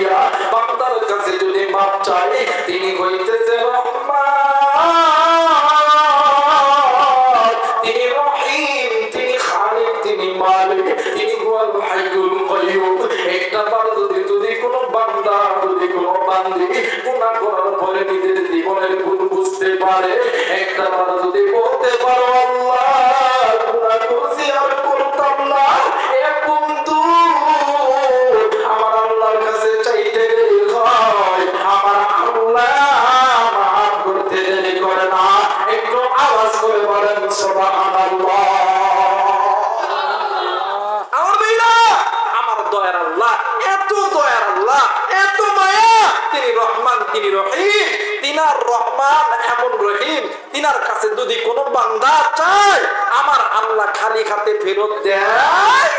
পারিয়া বান্দার কাছে যদি মাপ চাই তিনি হইতেছে তিনার রহমান এমন রহিম তিনার কাছে যদি কোনো বান্দা চায়, আমার আল্লাহ খালি হাতে ফেরত দেয়।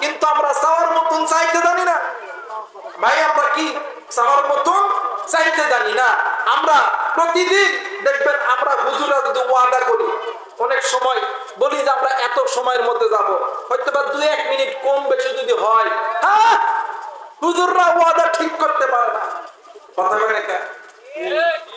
কিন্তু আমরা মতন চাইতে জানি না। ভাই, আমরা কি মতন চাইতে জানি না। আমরা প্রতিদিন দেখবেন আমরা হুজুরা যদি ওয়াদা করি, অনেক সময় বলি যে আমরা এত সময়ের মধ্যে যাব হয়তো বা দু এক মিনিট কম বেশি যদি হয় হ্যাঁ হুজুররা ওয়াদা ঠিক করতে পারে না। কথা বলে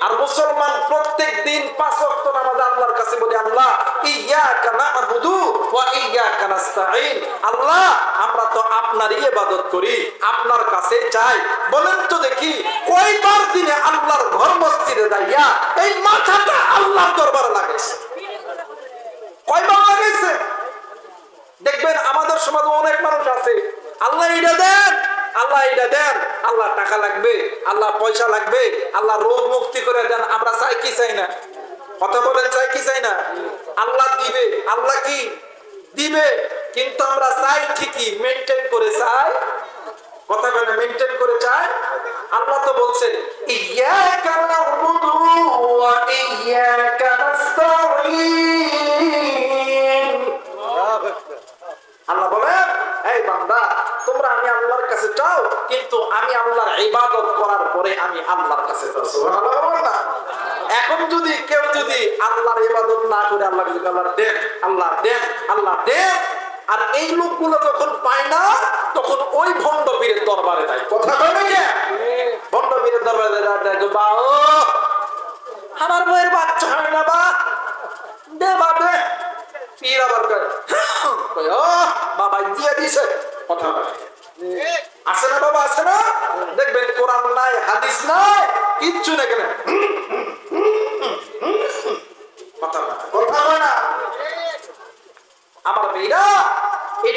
আর মুসলমান প্রত্যেক দিন পাঁচ ওয়াক্ত নামাজ আল্লাহর কাছে বলি, আল্লাহ, ইয়াকা না'বুদু ওয়া ইয়াকা নাস্তাঈন। আল্লাহ, আমরা তো আপনারই ইবাদত করি, আপনার কাছে চাই বলেন তো দেখি, কয়বার দিনে আল্লাহর ঘর মসজিদে যাইয়া এই মাথাটা আল্লাহর দরবারে লাগাইছে? কয়বার লাগাইছে? দেখবেন আমাদের সমাজে অনেক মানুষ আছে আল্লাহ এটা দেন আল্লাহ এটা দেন আল্লাহ টাকা লাগবে আল্লাহ পয়সা লাগবে আল্লাহ রোগ মুক্তি করে দেন, আমরা চাই কি চাই না? কথা বলেন, চাই কি চাই না? আল্লাহ দিবে, আল্লাহ কি দিবে? কিন্তু আমরা চাই ঠিকই মেনটেন করে চাই। কথা বলে মেনটেন করে চাই। আল্লাহ তো বলছেন ইয়াকা আল্লাহর ইবাদত না করে আল্লাহ আল্লাহ দেন আল্লাহ দেন আল্লাহ দেন। আর এই লোকগুলো যখন পায় না তখন ওই ভণ্ড পীরের দরবারে দেয় কথা কয় নাকি ভণ্ড পীরের দরবারে দেয় বা ও আমার বইয়ের বাচ্চা হয় না বা। দে বা দে। পীর আবার কয় কয়, ও বাবা দিয়ে দিছে। কথা বলে আছে না বাবা আছে না। দেখবেন কোরআন নাই হাদিস নাই কিচ্ছু না কেন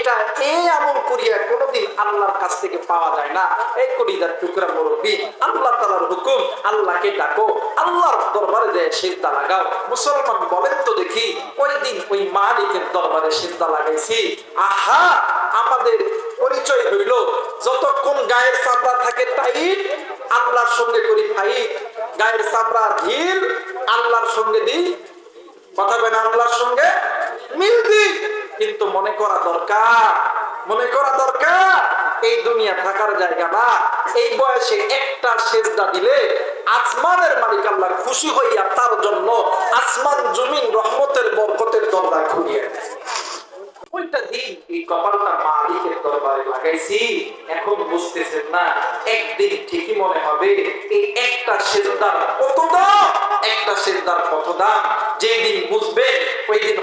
এটা এই আমল করিয়া কোনোদিন আল্লাহর কাছ থেকে পাওয়া যায় না? এই কলিদার টুকরা মুরব্বী, আল্লাহ তালার হুকুম, আল্লাহকে ডাকো, আল্লাহর দরবারে যায় সিদ্ধা লাগাও। মুসলমান বলেন তো দেখি, ওই দিন ওই মালিকের দরবারে সিদ্ধা লাগাইছি। আহা, আমাদের পরিচয় হইল, যতক্ষণ গায়ের চামড়া থাকে টাইট আল্লাহর সঙ্গে করি ফাইট গায়ের চামড়া ঢিল, আল্লাহর সঙ্গে দিই কথা কেন আল্লাহর সঙ্গে মিল দিই কিন্তু মনে করা দরকার। মনে করা দরকার, এই দুনিয়া থাকার জায়গা না। এই বয়সে একটা সেজদা দিলে আসমানের মালিক আল্লাহ খুশি হইয়া তার জন্য আসমান, জমিন, রহমতের বরকতের দরজা খুলিয়ে ওইটা দিন এই কপালটা মালিকের দরবারে লাগাইছি। এখন বুঝতেছেন না, একদিন ঠিকই মনে হবে এই একটা সেজদার কত দাম? একটা সেজদার কত দাম? যেদিন বুঝবেন, ওই দিন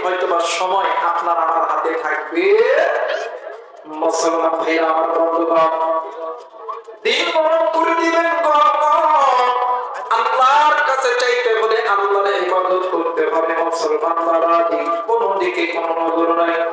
সময় আপনার আমার হাতে থাকবে।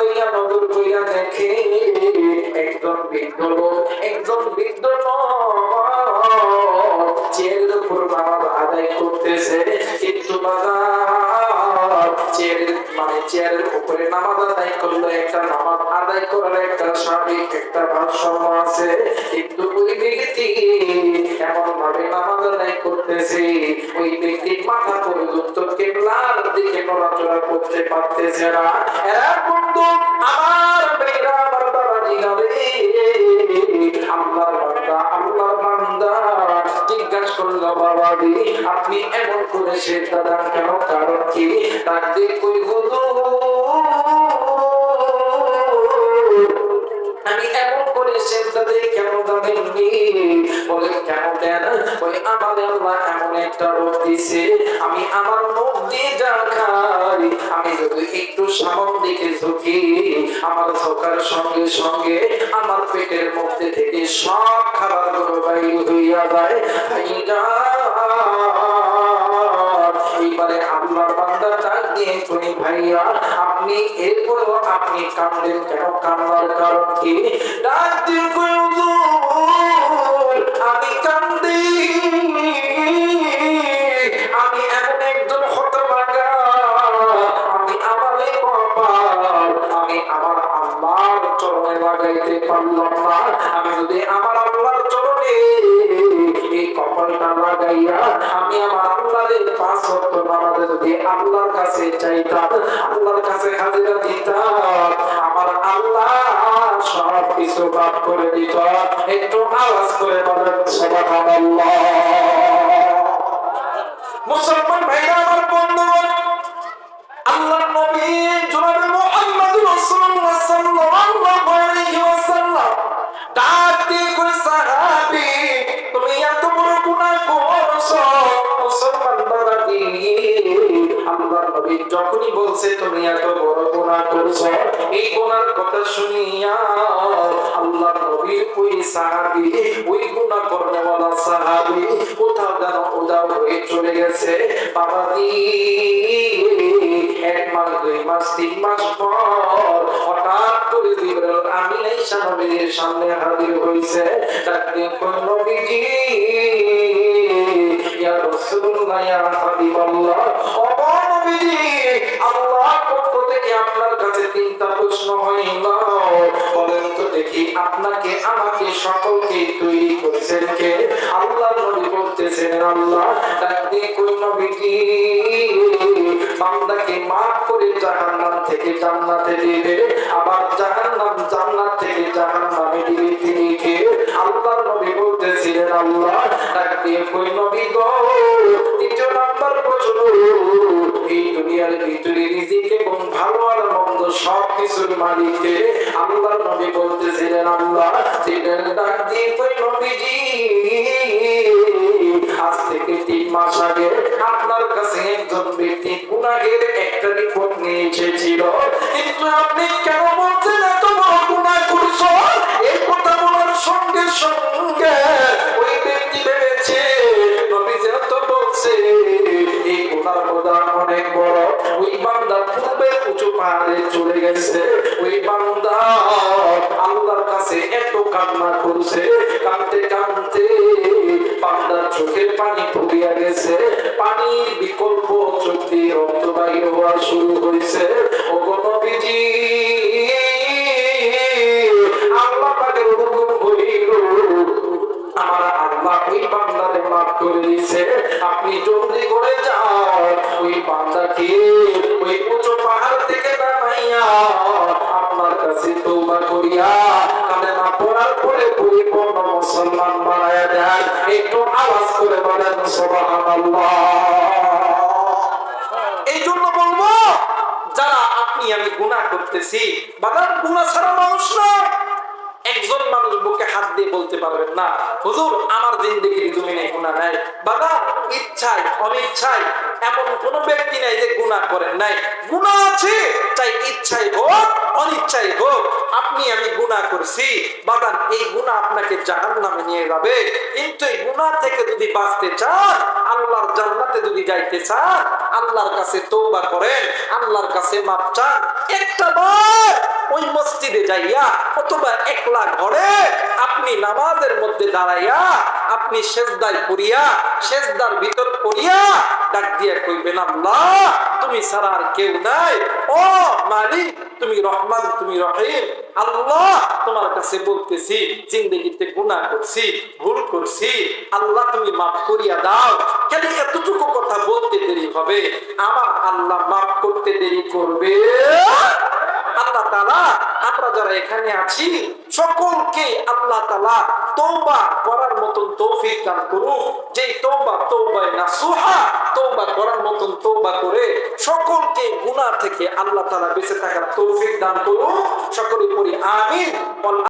দইয়া নজর কইরা দেখে। একজন বৃদ্ধ লোক, একজন বৃদ্ধ চেয়ারের উপর বাবা আদায় করতেছে, কিন্তু বাজার চেয়ারের মানে চেয়ারের উপরে নামাজ আদায় করল একটা নামাজ আদায় করার একটা স্বাভাবিক একটা ভারসাম্য আছে। কিন্তু ওই ব্যক্তি এমন ভাবে নামাজ আদায় করতেছে, ওই ব্যক্তির মাথা পর্যন্ত কেবলার দিকে নড়াচড়া করতে পারতেছে না। এরা আমার বেড়া বাবা জিগাবে আল্লাহর আপনি এমন করেছেন দাদা কেন? কারণ কি? তার দিক কই আমি এমন করে কেন বলে কেন? দেন ওই আল্লাহ এমন একটা দিছে আমি আমার মুখ দিয়ে যা খাই, আমি যদি একটু সামন দিকে ঝুঁকি, আমার ঝোঁকার সঙ্গে সঙ্গে আমার পেটের মধ্যে থেকে সব খাবারগুলো বাইর হইয়া যায়। এইবারে আল্লাহর দিয়ে শুনি ভাইয়া, আপনি এরপরেও আপনি কান্দেন কেন? কান্নার কারণ কি? আমি কান্দি। আমি এমন একজন হতভাগা। আমি আমার আমি আমার আল্লাহর চরণে লাগাইতে পারলাম না। আমি যদি আল্লাহর কাছে চাইতাম, আল্লাহর কাছে হাজিরা দিতাম, আমার আল্লাহ সব কিছু বাদ করে দিত। একটু আওয়াজ করে বলেন, সুবহানাল্লাহ। মুসলমান ভাইরা, আমার বন্ধুগণ, আল্লাহর নবী জনাবে মুহাম্মদ রাসূলুল্লাহ সাল্লাল্লাহু আলাইহি ওয়াসাল্লাম। ডাক দিয়ে কই সাহাবী, তুমি এত বড় গুনাহ করছ, মুসলমান বাবাজি আল্লাহর নবী যখনই বলছে, তুমি এত বড় গুনাহ করছ এই গুনার কথা শুনিয়া আল্লাহর নবীর ওই সাহাবী, ওই গুনাহ করনেওয়ালা সাহাবী কোথাও যেন উদাও হয়ে চলে গেছে। বাবাজি এক মাস, দুই মাস, তিন মাস পর হঠাৎ করে জিবরাইল আমিন সামনে হাজির হইছে। ডাকতে নবীজি ইয়া ইয়া হাবিবাল্লাহ দেখি আপনাকে আমাকে সকলকে তৈরি করেছেন কে? আল্লাহ নবী বলতেছেন, আল্লাহ, ডাক কোন নবীজি। বান্দাকে মাফ করে জাহান্নাম থেকে জান্নাতে দিবে আবার জাহান্নাম জান্নাত থেকে জাহান্নামে দিবে তিনি কে? আল্লাহর নবী বলতেছিলেন, আল্লাহ, ডাক দিয়ে কই নবী গো। তৃতীয় নাম্বার প্রশ্ন, এই দুনিয়ার ভিতরে রিজিক এবং ভালো আর সব কিছুর মালিককে আল্লাহ নবী বলতেছিলেন, আল্লাহ দিলেন ডাক দিয়ে কই নবীজি? আজ থেকে তিন মাস আগে আপনার কাছে একজন ব্যক্তি গুনাহের একটা রিপোর্ট নিয়ে এসেছিল। পাহাড়ে চলে গেছে। ওই বান্দা আল্লাহর কাছে এত কান্না করছে, কাঁদতে কাঁদতে বান্দার চোখের পানি ফুরিয়া গেছে। পানির বিকল্প চোখ দিয়ে রক্ত হওয়া শুরু হয়েছে। ও নবীজি, আল্লাহ পাকের হুকুম হইল আমার আল্লাহ করে দিয়েছে। আপনি জলদি করে যান। ওই বান্দাকে ওই উঁচু গুনাহ করতেছি বাগান গুনাহ ছাড়া মানুষ না একজন মানুষ বুকে বলতে পারবেন না। হুজুর, আমার জিন্দগির জমিনে গুনাহ নাই। বাবা, ইচ্ছায়, অনিচ্ছায় এমন কোন ব্যক্তি নাই যে গুনাহ করেন নাই। গুনাহ আছে চাই ইচ্ছাই হোক অনিচ্ছাই হোক, আপনি, আমি গুনাহ করছি। বাগান এই গুনাহ আপনাকে জাহান্নামে নিয়ে যাবে। কিন্তু এই গুনাহ থেকে যদি বাঁচতে চান, আল্লাহর জান্নাতে যদি যাইতে চান, আল্লাহর কাছে তওবা করেন, আল্লাহর কাছে মাপ চান, একটা বার ওই মসজিদে যাইয়া অথবা একলা ঘরে আপনি নামাজের মধ্যে দাঁড়াইয়া, আপনি সেজদায় পড়িয়া, সেজদার ভিতর পড়িয়া ডাক দিয়া কইবেন, আল্লাহ, তুমি ছাড়া আর কেউ নাই। ও মালিক, তুমি রহমান, তুমি রহিম। আল্লাহ, তোমার কাছে বলতেছি, জিন্দগিতে গুনাহ করছি, ভুল করছি। আল্লাহ, তুমি মাফ করিয়া দাও। কেন এতটুকু কথা বলতে দেরি হবে। আমার আল্লাহ মাফ করতে দেরি করবে। আল্লাহ তালা আমরা যারা এখানে আছি, সকলকে আল্লাহ তালা তৌবা করার মতন তৌফিক দান করুক। যে তৌবা তৌবায় না সুহা তৌবা করার মতন তৌবা করে সকলকে গুনা থেকে আল্লাহ তালা বেঁচে থাকার তৌফিক দান করুন সকলে পড়ি আমিন।